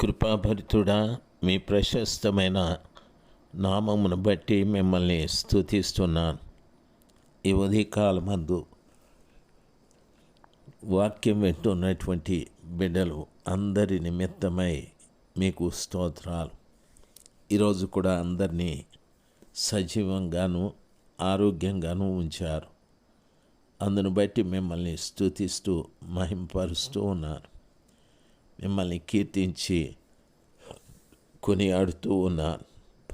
కృపాభరితుడా మీ ప్రశస్తమైన నామమును బట్టి మిమ్మల్ని స్థుతిస్తున్నాను ఈ ఉదయకాలమందు వాక్యం వింటున్నటువంటి బిడ్డలు అందరి నిమిత్తమై మీకు స్తోత్రాలు. ఈరోజు కూడా అందరినీ సజీవంగాను ఆరోగ్యంగాను ఉంచారు. అందును బట్టి మిమ్మల్ని స్థుతిస్తూ మహింపరుస్తూ ఉన్నారు. మిమ్మల్ని కీర్తించి కొనియాడుతూ ఉన్న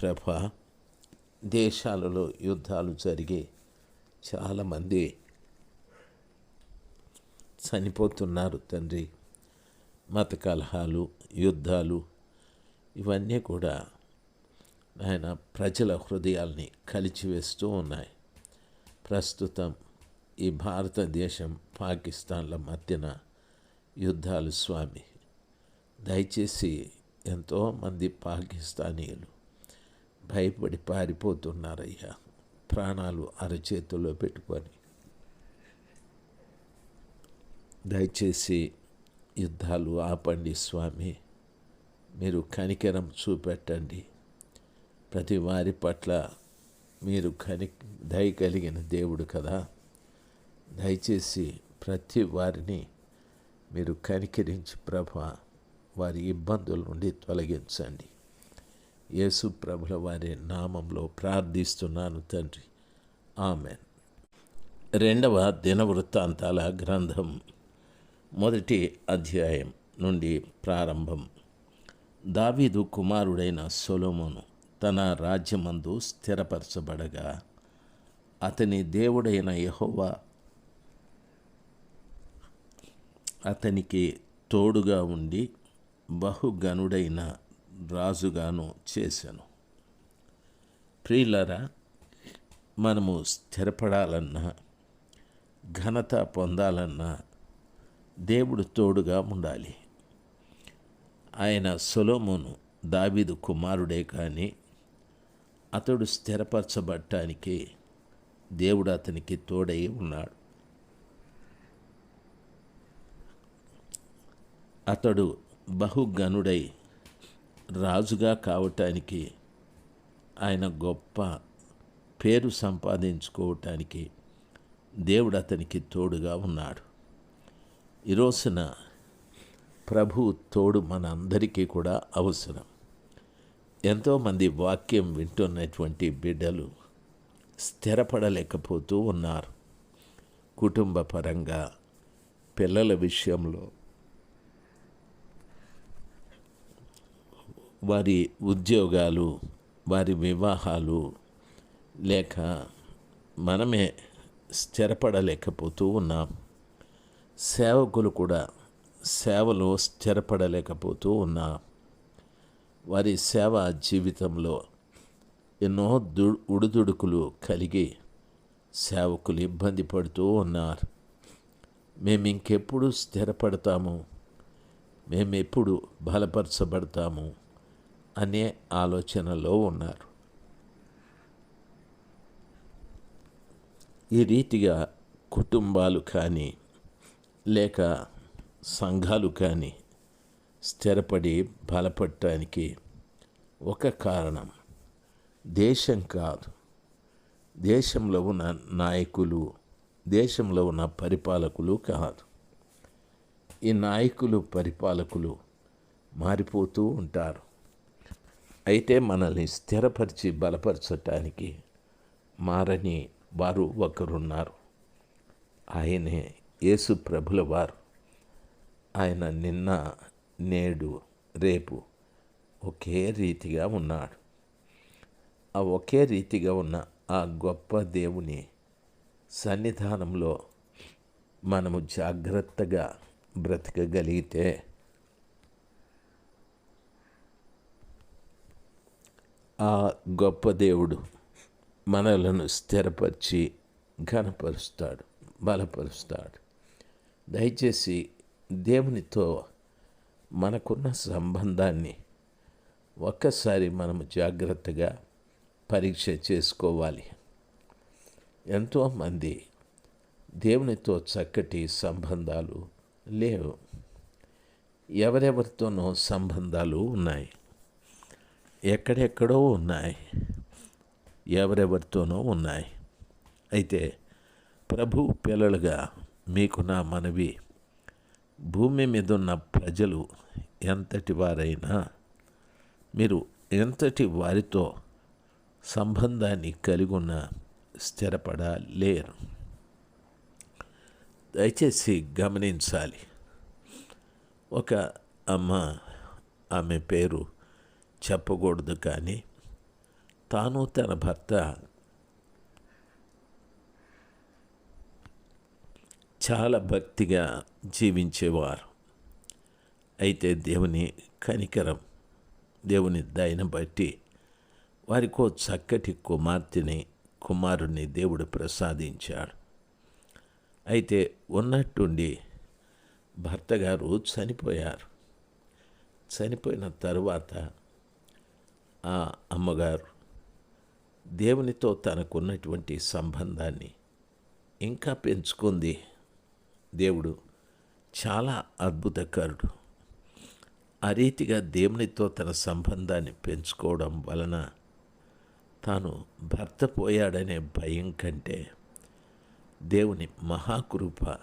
ప్రభ దేశాలలో యుద్ధాలు జరిగి చాలామంది చనిపోతున్నారు తండ్రి. మత కలహాలు యుద్ధాలు ఇవన్నీ కూడా ఆయన ప్రజల హృదయాల్ని కలిచివేస్తూ ఉన్నాయి. ప్రస్తుతం ఈ భారతదేశం పాకిస్తాన్ల మధ్యన యుద్ధాలు స్వామి దయచేసి ఎంతోమంది పాకిస్తానీయులు భయపడి పారిపోతున్నారయ్యా. ప్రాణాలు అరచేతుల్లో పెట్టుకొని. దయచేసి యుద్ధాలు ఆపండి స్వామి. మీరు కనికరం చూపెట్టండి. ప్రతి వారి పట్ల మీరు కని దయ కలిగిన దేవుడు కదా. దయచేసి ప్రతి వారిని మీరు కనికరించి ప్రభ వారి ఇబ్బందుల నుండి తొలగించండి. యేసు ప్రభుల వారి నామంలో ప్రార్థిస్తున్నాను తండ్రి. ఆమెన్. రెండవ దినవృత్తాంతాల గ్రంథం మొదటి అధ్యాయం నుండి ప్రారంభం. దావీదు కుమారుడైన సొలోమోను తన రాజ్యమందు స్థిరపరచబడగా అతని దేవుడైన యహోవా అతనికి తోడుగా ఉండి బహుగనుడైన రాజుగాను చేశాను ప్రియులరా మనము స్థిరపడాలన్నా ఘనత పొందాలన్నా దేవుడు తోడుగా ఉండాలి. ఆయన సొలోమును దావీదు కుమారుడే కానీ అతడు స్థిరపరచబడటానికి దేవుడు అతనికి తోడై ఉన్నాడు. అతడు బహుగనుడై రాజుగా కావటానికి ఆయన గొప్ప పేరు సంపాదించుకోవటానికి దేవుడు అతనికి తోడుగా ఉన్నాడు. ఈరోజున ప్రభు తోడు మన అందరికీ కూడా అవసరం. ఎంతోమంది వాక్యం వింటున్నటువంటి బిడ్డలు స్థిరపడలేకపోతూ ఉన్నారు. కుటుంబ పరంగా పిల్లల విషయంలో వారి ఉద్యోగాలు వారి వివాహాలు లేక మనమే స్థిరపడలేకపోతూ ఉన్నాం. సేవకులు కూడా సేవలో స్థిరపడలేకపోతూ ఉన్నాం. వారి సేవ జీవితంలో ఎన్నో దు ఉడుదుడుకులు కలిగి సేవకులు ఇబ్బంది పడుతూ ఉన్నారు. మేము ఇంకెప్పుడు స్థిరపడతాము? మేమెప్పుడు బలపరచబడతాము? అనే ఆలోచనలో ఉన్నారు. ఈ రీతిగా కుటుంబాలు కానీ లేక సంఘాలు కానీ స్థిరపడి బలపడటానికి ఒక కారణం దేశం కాదు. దేశంలో ఉన్న నాయకులు దేశంలో ఉన్న పరిపాలకులు కాదు. ఈ నాయకులు పరిపాలకులు మారిపోతూ ఉంటారు. అయితే మనల్ని స్థిరపరిచి బలపరచటానికి మారని వారు ఒకరున్నారు. ఆయనే యేసు ప్రభుల వారు. ఆయన నిన్న నేడు రేపు ఒకే రీతిగా ఉన్నాడు. ఆ ఒకే రీతిగా ఉన్న ఆ గొప్ప దేవుని సన్నిధానంలో మనము జాగ్రత్తగా బ్రతకగలిగితే ఆ గొప్ప దేవుడు మనలను స్థిరపరిచి ఘనపరుస్తాడు బలపరుస్తాడు. దయచేసి దేవునితో మనకున్న సంబంధాన్ని ఒక్కసారి మనము జాగ్రత్తగా పరీక్ష చేసుకోవాలి. ఎంతోమంది దేవునితో చక్కటి సంబంధాలు లేవు. ఎవరెవరితోనో సంబంధాలు ఉన్నాయి. ఎక్కడెక్కడో ఉన్నాయి. ఎవరెవరితోనో ఉన్నాయి. అయితే ప్రభు పిల్లలుగా మీకు నా మనవి. భూమి మీద ఉన్న ప్రజలు ఎంతటి వారైనా మీరు ఎంతటి వారితో సంబంధాన్ని కలిగి ఉన్న స్థిరపడలేరు. దయచేసి గమనించాలి. ఒక అమ్మ ఆమె పేరు చెప్పకూడదు కానీ తాను తన భర్త. చాలా భక్తిగా జీవించేవారు. అయితే దేవుని కనికరం దేవుని దయన బట్టి వారికో చక్కటి కుమార్తెని కుమారుణ్ణి దేవుడు ప్రసాదించాడు. అయితే ఉన్నట్టుండి భర్త గారు చనిపోయారు. చనిపోయిన తరువాత ఆ అమ్మగారు. దేవునితో తనకున్నటువంటి సంబంధాన్ని ఇంకా పెంచుకుంది దేవుడు. చాలా అద్భుతకారుడు. ఆ రీతిగా దేవునితో తన సంబంధాన్ని పెంచుకోవడం వలన తాను భర్త పోయాడనే భయం కంటే దేవుని మహాకృప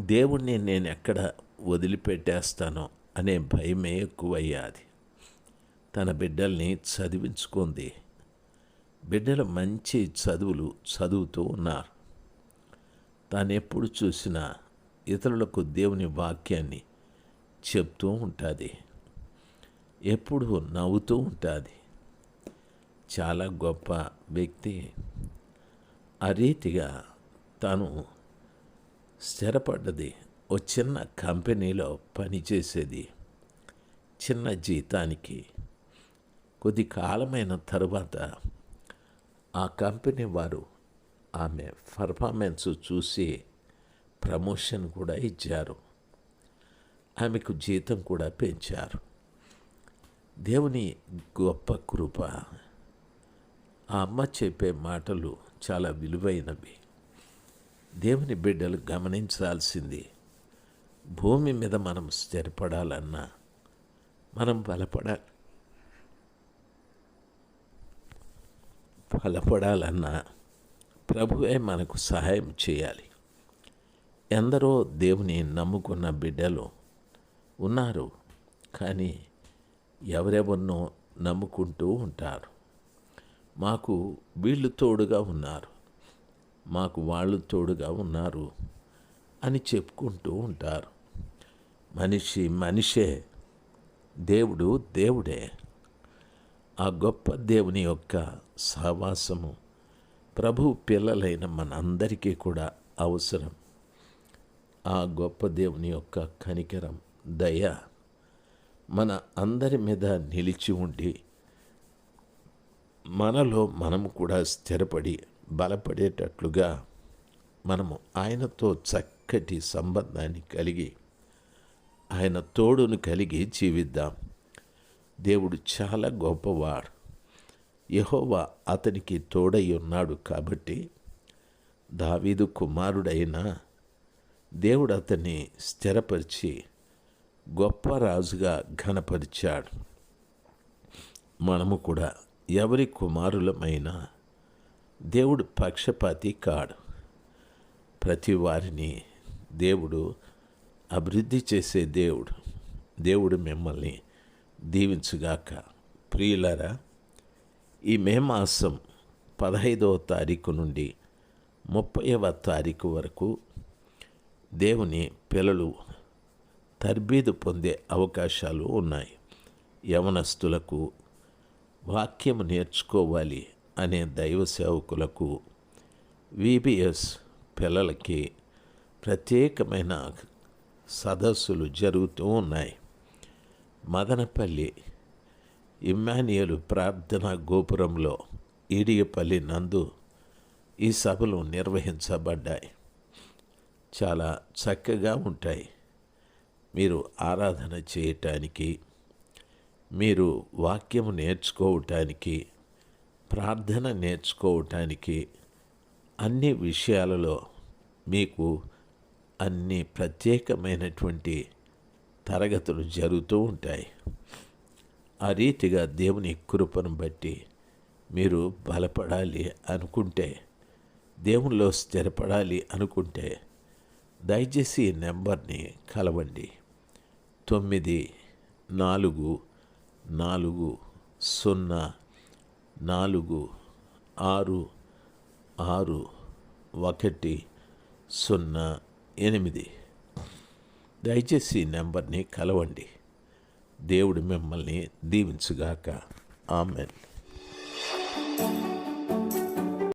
దేవుణ్ణి నేను ఎక్కడ వదిలిపెట్టేస్తానో అనే భయమే ఎక్కువయ్యాది. తన బిడ్డల్ని చదివించుకుంది. బిడ్డలు మంచి చదువులు చదువుతూ ఉన్నారు. తాను ఎప్పుడు చూసినా ఇతరులకు దేవుని వాక్యాన్ని చెప్తూ ఉంటుంది. ఎప్పుడు నవ్వుతూ ఉంటుంది. చాలా గొప్ప వ్యక్తి. ఆ రీతిగా తను స్థిరపడ్డది. ఓ చిన్న కంపెనీలో పనిచేసేది. చిన్న జీతానికి. కొద్ది కాలమైన తరువాత ఆ కంపెనీ వారు ఆమె పర్ఫార్మెన్స్ చూసి ప్రమోషన్ కూడా ఇచ్చారు. ఆమెకు జీతం కూడా పెంచారు. దేవుని గొప్ప కృప. ఆ అమ్మ చెప్పే మాటలు చాలా విలువైనవి. దేవుని బిడ్డలు గమనించాల్సింది. భూమి మీద మనం స్థిరపడాలన్నా మనం బలపడాలి. బలపడాలన్నా ప్రభువే మనకు సహాయం చేయాలి. ఎందరో దేవుని నమ్ముకున్న బిడ్డలు ఉన్నారు కానీ ఎవరెవరినో నమ్ముకుంటూ ఉంటారు. మాకు వీళ్ళు తోడుగా ఉన్నారు మాకు వాళ్ళు తోడుగా ఉన్నారు అని చెప్పుకుంటూ ఉంటారు. మనిషి మనిషే దేవుడు దేవుడే. ఆ గొప్ప దేవుని యొక్క సహవాసము ప్రభు పిల్లలైన మనందరికీ కూడా అవసరం. ఆ గొప్ప దేవుని యొక్క కనికరం దయ మన అందరి మీద నిలిచి ఉండి మనలో మనము కూడా స్థిరపడి బలపడేటట్లుగా మనము ఆయనతో చక్కటి సంబంధాన్ని కలిగి ఆయన తోడును కలిగి జీవిద్దాం. దేవుడు చాలా గొప్పవాడు. యహోవా అతనికి తోడై ఉన్నాడు కాబట్టి దావీదు కుమారుడైన దేవుడు అతన్ని స్థిరపరిచి గొప్ప రాజుగా ఘనపరిచాడు. మనము కూడా ఎవరి కుమారులమైనా దేవుడు పక్షపాతి కాడు. ప్రతి వారిని దేవుడు అభివృద్ధి చేసే దేవుడు దేవుడు మిమ్మల్ని దీవించుగాక. ప్రియులరా ఈ మే మాసం పదహైదవ తారీఖు నుండి ముప్పైవ తారీఖు వరకు దేవుని పిల్లలు తర్బీదు పొందే అవకాశాలు ఉన్నాయి. యవనస్తులకు వాక్యం నేర్చుకోవాలి అనే దైవ సేవకులకు విబిఎస్ పిల్లలకి ప్రత్యేకమైన సదస్సులు జరుగుతూ ఉన్నాయి. మదనపల్లి ఇమ్మానియలు ప్రార్థనా గోపురంలో ఈడియపల్లి నందు ఈ సభలు నిర్వహించబడ్డాయి. చాలా చక్కగా ఉంటాయి. మీరు ఆరాధన చేయటానికి మీరు వాక్యము నేర్చుకోవటానికి ప్రార్థన నేర్చుకోవటానికి అన్ని విషయాలలో మీకు అన్ని ప్రత్యేకమైనటువంటి తరగతులు జరుగుతూ ఉంటాయి. ఆ రీతిగా దేవుని కృపను బట్టి మీరు బలపడాలి అనుకుంటే దేవునిలో స్థిరపడాలి అనుకుంటే దయచేసి ఈ నెంబర్ని కలవండి. తొమ్మిది నాలుగు నాలుగు సున్నా నాలుగు ఆరు ఆరు ఒకటి సున్నా ఎనిమిది. దయచేసి నెంబర్ని కలవండి. దేవుడు మిమ్మల్ని దీవించుగాక. ఆమెన్.